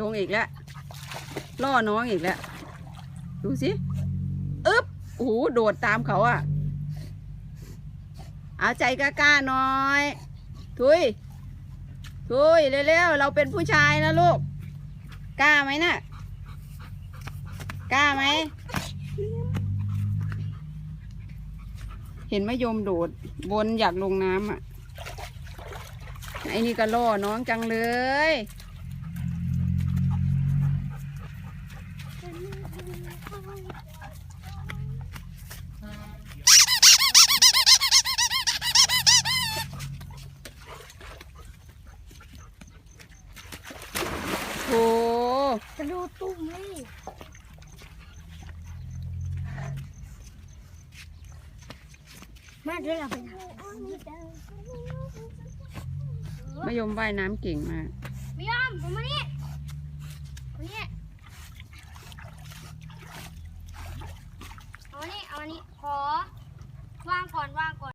ลงอีกแล้วล่อน้องอีกแล้ว ดูสิอึ๊บโอ้โหโดดตามเขาอะเอาใจกล้าๆหน่อย ทุย ทุยเร็วๆเราเป็นผู้ชายนะลูก กล้าไหมน่ะ กล้าไหม เห็นมะยมโดดบนอยากลงน้ำอะไอ้นี่ก็ล่อน้องจังเลย โหจะดูตุ้มเลยมาเดี๋ยวเราไปทมะยมว่ายน้ำเก่งมากำไม่ยอมผมมานี่ อนนี้ขอว่างก่อนว่างก่อน